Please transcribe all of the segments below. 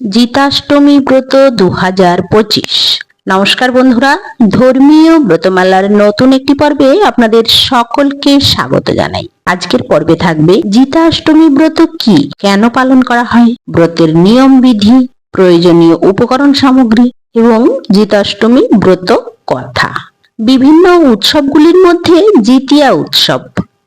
জিতাষ্টমী ব্রত দু হাজার পঁচিশ। নমস্কার বন্ধুরা, ধর্মীয় ব্রতমালার নতুন একটি পর্বে আপনাদের সকলকে স্বাগত জানাই। আজকের পর্বে থাকবে জিতাষ্টমী ব্রত কি, কেন পালন করা হয়, ব্রতের নিয়ম বিধি, প্রয়োজনীয় উপকরণ সামগ্রী এবং জিতাষ্টমী ব্রত কথা। বিভিন্ন উৎসবগুলির মধ্যে জিতিয়া উৎসব,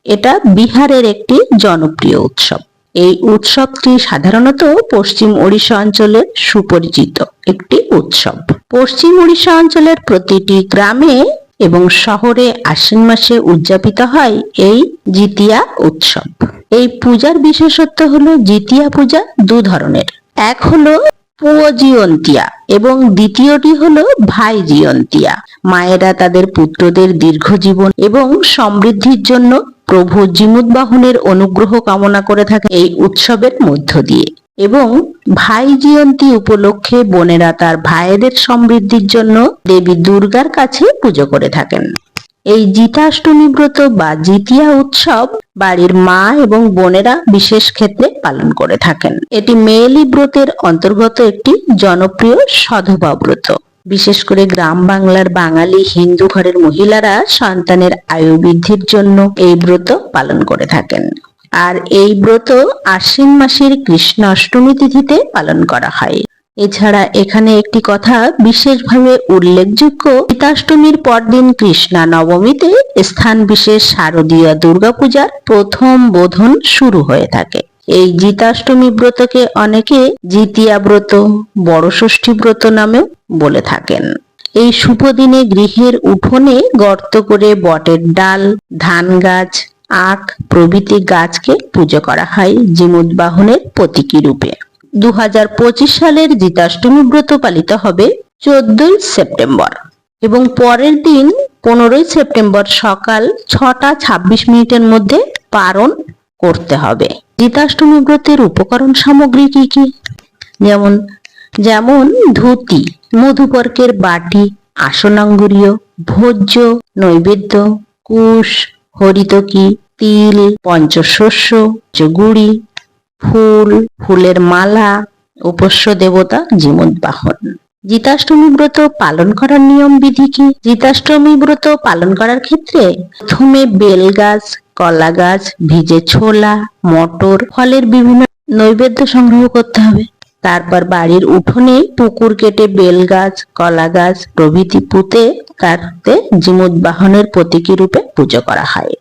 এটা বিহারের একটি জনপ্রিয় উৎসব। এই উৎসবটি সাধারণত পশ্চিম ওড়িশা অঞ্চলে সুপরিচিত একটি উৎসব। পশ্চিম ওড়িশা অঞ্চলের প্রতিটি গ্রামে এবং শহরে আশ্বিন মাসে উদযাপিত হয় এই জিতিয়া উৎসব। এই পূজার বিশেষত্ব হলো জিতিয়া পূজা দু ধরনের। এক হলো পুয়জিয়ন্তিয়া এবং দ্বিতীয়টি হলো ভাই জিয়ন্তিয়া মায়েরা তাদের পুত্রদের দীর্ঘ জীবন এবং সমৃদ্ধির জন্য প্রভু জিমুদ্বাহনের অনুগ্রহ কামনা করে থাকে এই উৎসবের মধ্য দিয়ে। এবং ভাই জয়ন্তী উপলক্ষে বোনেরা তার ভাইদের সমৃদ্ধির জন্য দেবী দুর্গার কাছে পুজো করে থাকেন। এই জিতাষ্টমী ব্রত বা জিতিয়া উৎসব বাড়ির মা এবং বোনেরা বিশেষ ক্ষেত্রে পালন করে থাকেন। এটি মেয়েলি ব্রতের অন্তর্গত একটি জনপ্রিয় সধবা ব্রত। বিশেষ করে গ্রাম বাংলার বাঙালি হিন্দু ঘরের মহিলারা সন্তানের আয়ু বৃদ্ধির জন্য এই ব্রত পালন করে থাকেন। আর এই ব্রত আশ্বিন মাসের কৃষ্ণ অষ্টমী তিথিতে পালন করা হয়। এছাড়া এখানে একটি কথা বিশেষভাবে উল্লেখযোগ্য শীতাষ্টমীর পরদিন কৃষ্ণা নবমীতে স্থান বিশেষ শারদীয় দুর্গাপূজার প্রথম বোধন শুরু হয়ে থাকে। এই জিতাষ্টমী ব্রতকে অনেকে জিতিয়া ব্রত বড় ষষ্ঠী ব্রত নামেও বলে থাকেন। এই শুভ দিনে গৃহের উঠোনে গর্ত করে বটের ডাল, ধান গাছ, আখ প্রভৃতি গাছকে পুজো করা হয় জিমুদ বাহনের প্রতীকী রূপে। দু হাজার পঁচিশ সালের জিতাষ্টমী ব্রত পালিত হবে চোদ্দই সেপ্টেম্বর এবং পরের দিন পনেরোই সেপ্টেম্বর সকাল ছটা ছাব্বিশ মিনিটের মধ্যে পালন করতে হবে। জিতাষ্টমী ব্রতের উপকরণ সামগ্রী কি কি? যেমন যেমন ধুতি মধুপর্কের বাটি, আসনাঙ্গুরীয়, ভোজ্য, নৈবেদ্য, কুশ, হরিতকি, তিল, পঞ্চশস্য গুড়ি ফুল, ফুলের মালা, উপস্য দেবতা, জীবনবাহন। জিতাষ্টমী ব্রত পালন করার নিয়ম বিধি কি? জিতাষ্টমী ব্রত পালন করার ক্ষেত্রে প্রথমে বেল গাছ কলা গাছ, ভিজে ছোলা, মটর, ফলের বিভিন্ন নৈবেদ্য সংগ্রহ করতে হবে। তারপর বাড়ির উঠোনে পুকুর কেটে বেল গাছ, কলা গাছ, প্রভৃতি পুঁতে কাটতে জিমুদ বাহনের প্রতীকী রূপে পুজো করা হয়।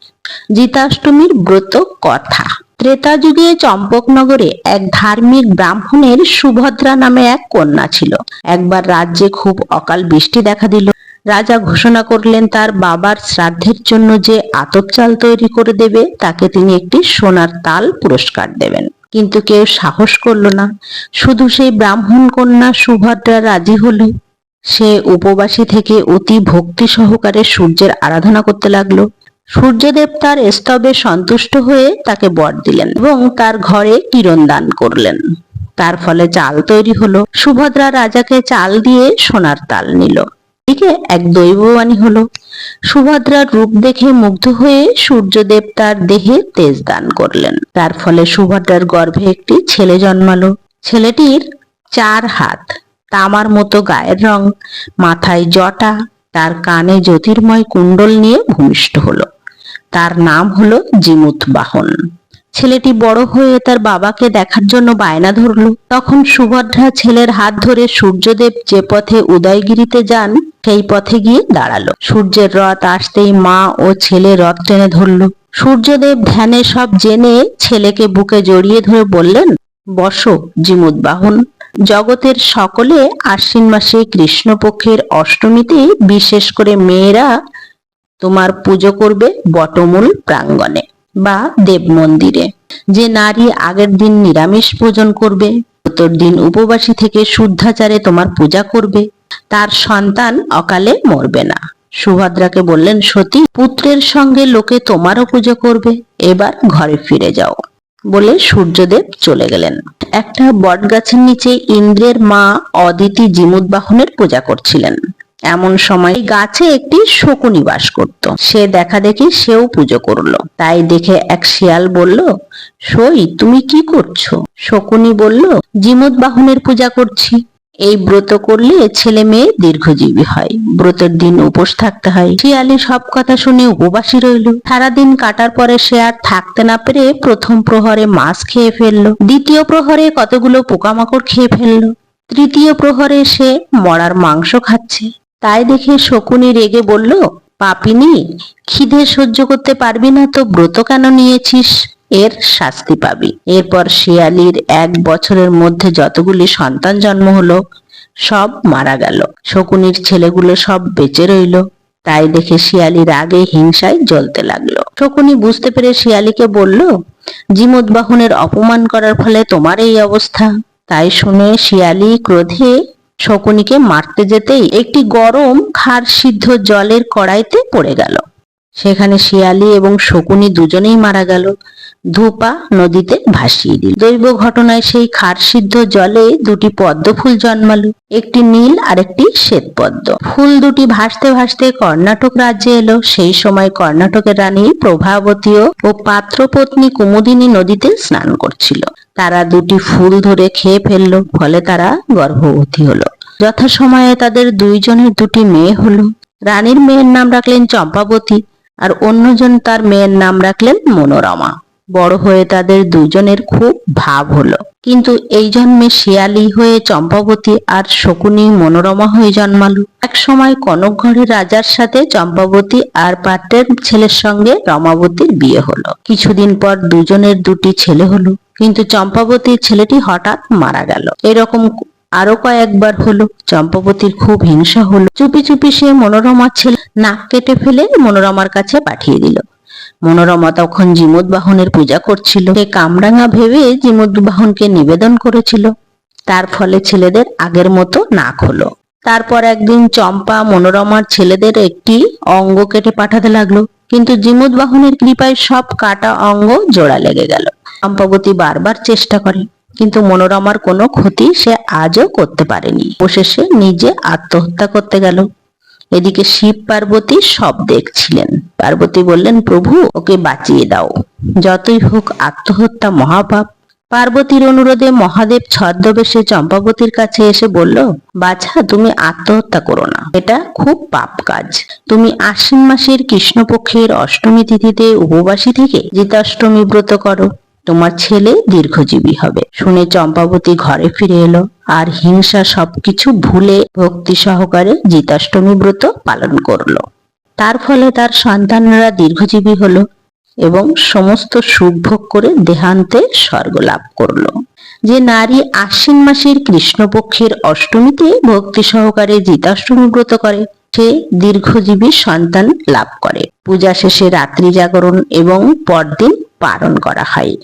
জিতাষ্টমীর ব্রত কথা। ত্রেতা যুগে চম্পকনগরে এক ধার্মিক ব্রাহ্মণের সুভদ্রা নামে এক কন্যা ছিল। একবার রাজ্যে খুব অকাল বৃষ্টি দেখা দিল। রাজা ঘোষণা করলেন, তার বাবার শ্রাদ্ধের জন্য যে আতপ চাল তৈরি করে দেবে, তাকে তিনি একটি সোনার তাল পুরস্কার দেবেন। কিন্তু কেউ সাহস করল না। শুধু সেই ব্রাহ্মণ কন্যা সুভদ্রা রাজি হলো। সে উপবাসী থেকে অতি ভক্তি সহকারে সূর্যের আরাধনা করতে লাগল। সূর্যদেব তার স্তবে সন্তুষ্ট হয়ে তাকে বর দিলেন এবং তার ঘরে কিরণ দান করলেন। তার ফলে চাল তৈরি হলো। সুভদ্রা রাজাকে চাল দিয়ে সোনার তাল নিল। এদিকে এক দৈববাণী হল, সুভদ্রার রূপ দেখে মুগ্ধ হয়ে সূর্যদেব তার দেহে তেজ দান করলেন। তার ফলে সুভদ্রার গর্ভে একটি ছেলে জন্মালো। ছেলেটির চার হাত, তামার মতো গায়ের রং, মাথায় জটা, তার কানে জ্যোতির্ময় কুণ্ডল নিয়ে ভূমিষ্ঠ হলো। তার নাম হলো জিমুত বাহন ছেলেটি বড় হয়ে তার বাবাকে দেখার জন্য বায়না ধরলো। তখন সুভদ্রা ছেলের হাত ধরে সূর্যদেব যে পথে উদয়গিরিতে যান, সেই পথে গিয়ে দাঁড়াল। সূর্যের রথ আসতেই মা ও ছেলে রথ টেনে ধরলো। সূর্যদেব ধ্যানে সব জেনে ছেলেকে বুকে জড়িয়ে ধরে বললেন, বসো, জিমুদ বাহন। জগতের সকলে আশ্বিন মাসে কৃষ্ণপক্ষের অষ্টমীতে বিশেষ করে মেয়েরা তোমার পুজো করবে বটমূল প্রাঙ্গণে। বা দেব মন্দিরে যে নারী আগের দিন নিরামিষ ভোজন করবে, উত্তর দিন উপবাসী থেকে শুদ্ধাচারে তোমার পূজা করবে, তার সন্তান অকালে মরবে না। সুভদ্রাকে বললেন, সতী, পুত্রের সঙ্গে লোকে তোমারও পুজো করবে, এবার ঘরে ফিরে যাও। বলে সূর্যদেব চলে গেলেন। একটা বটগাছের নিচে ইন্দ্রের মা অদিতি জিমুদ বাহনের পূজা করছিলেন। এমন সময় গাছে একটি শকুনি বাস করত। সে দেখা দেখি সেও পুজো করল। তাই দেখে এক শিয়াল বলল, সই, তুমি কি করছ? শকুনি বলল, জিমুত বাহনের পূজা করছি। এই ব্রত করলে ছেলে মেয়ে দীর্ঘজীবী হয়। ব্রতের দিন উপোস থাকতে হয়। শিয়ালি সব কথা শুনে উপবাসী রইল। সারাদিন কাটার পরে সে আর থাকতে না পেরে প্রথম প্রহরে মাছ খেয়ে ফেলল। দ্বিতীয় প্রহরে কতগুলো পোকামাকড় খেয়ে ফেলল। তৃতীয় প্রহরে সে মরার মাংস খাচ্ছে। তাই দেখে শকুনি রেগে বলল, পাপিনি, খিদে সহ্য করতে পারবি না তো, ব্রত কেন নিয়েছিস? এর শাস্তি পাবি। এরপর শিয়ালির এক বছরের মধ্যে যতগুলি সন্তান জন্ম হলো, সব মারা গেল। শকুনির ছেলেগুলো সব বেঁচে রইল। তাই দেখে শিয়ালি রাগে, হিংসায় জ্বলতে লাগল। শকুনি বুঝতে পেরে শিয়ালিকে বলল জিমুদ্বাহনের অপমান করার ফলে তোমার এই অবস্থা। তাই শুনে শিয়ালি ক্রোধে শকুনিকে মারতে যেতেই একটি গরম খার সিদ্ধ জলের কড়াইতে পড়ে গেল। সেখানে শিয়ালি এবং শকুনি দুজনেই মারা গেল। ধূপা নদীতে ভাসিয়ে দিল। দৈব ঘটনায় সেই খার সিদ্ধ জলে দুটি পদ্ম ফুল জন্মালো। একটি নীল আর একটি শ্বেত পদ্ম। ফুল দুটি ভাসতে ভাসতে কর্ণাটক রাজ্যে এলো। সেই সময় কর্ণাটকের রানী প্রভাবতীয় ও পাত্রপত্নী কুমুদিনী নদীতে স্নান করছিল। তারা দুটি ফুল ধরে খেয়ে ফেলল, ফলে তারা গর্ভবতী হলো। যথাসময়ে তাদের দুইজনের দুটি মেয়ে হলো। রানীর মেয়ের নাম রাখলেন চম্পাবতী। আর অন্যজন তার মেয়ের নাম রাখলেন মনোরমা। বড় হয়ে তাদের দুজনের খুব ভাব হলো। কিন্তু এই জন্মে শিয়ালি হয়ে চম্পাবতী আর শকুনি মনোরমা হয়ে জন্মালো। এক সময় কনক ঘরের রাজার সাথে চম্পাবতী আর পাত্রের ছেলের সঙ্গে রমাবতীর বিয়ে হলো। কিছুদিন পর দুজনের দুটি ছেলে হলো। কিন্তু চম্পাবতীর ছেলেটি হঠাৎ মারা গেল। এরকম আরও কয়েকবার হলো। চম্পাবতীর খুব হিংসা হলো। চুপি চুপি সে মনোরমার ছেলে নাক কেটে ফেলে মনোরমার কাছে পাঠিয়ে দিল। মনোরমা তখন জিমুদ বাহনের পূজা করছিল। সে কামরাঙা ভেবে জিমুদ বাহনকে নিবেদন করেছিল। তার ফলে ছেলেদের আগের মতো নাক হলো। তারপর একদিন চম্পা মনোরমার ছেলেদের একটি অঙ্গ কেটে পাঠাতে লাগল। কিন্তু জিমুদ বাহনের কৃপায় সব কাটা অঙ্গ জোড়া লেগে গেল। চম্পাবতী বারবার চেষ্টা করে। কিন্তু মনোরমার কোনো ক্ষতি সে আজও করতে পারেনি। অবশেষে নিজে আত্মহত্যা করতে গেল। এদিকে শিব পার্বতী সব দেখছিলেন। পার্বতী বললেন, প্রভু, ওকে বাঁচিয়ে দাও। যতই হোক আত্মহত্যা মহাপাপ। পার্বতীর অনুরোধে মহাদেব ছদ্মবেশে চম্পাবতীর কাছে এসে বলল, বাছা, তুমি আত্মহত্যা করো না। এটা খুব পাপ কাজ। তুমি আশ্বিন মাসের কৃষ্ণপক্ষের অষ্টমী তিথিতে উপবাসী থেকে জিতাষ্টমী ব্রত করো। তোমার ছেলে দীর্ঘজীবী হবে। শুনে চম্পাবতী ঘরে ফিরে এলো। আর হিংসা সবকিছু ভুলে ভক্তি সহকারে জিতাষ্টমী ব্রত পালন করল। তার ফলে তার সন্তানরা দীর্ঘজীবী হলো এবং সমস্ত সুখ ভোগ করে দেহান্তে স্বর্গ লাভ করল। যে নারী আশ্বিন মাসের কৃষ্ণপক্ষের অষ্টমীতে ভক্তি সহকারে জিতাষ্টমী ব্রত করে, সে দীর্ঘজীবী সন্তান লাভ করে। পূজা শেষে রাত্রি জাগরণ এবং পরদিন পালন করা হয়।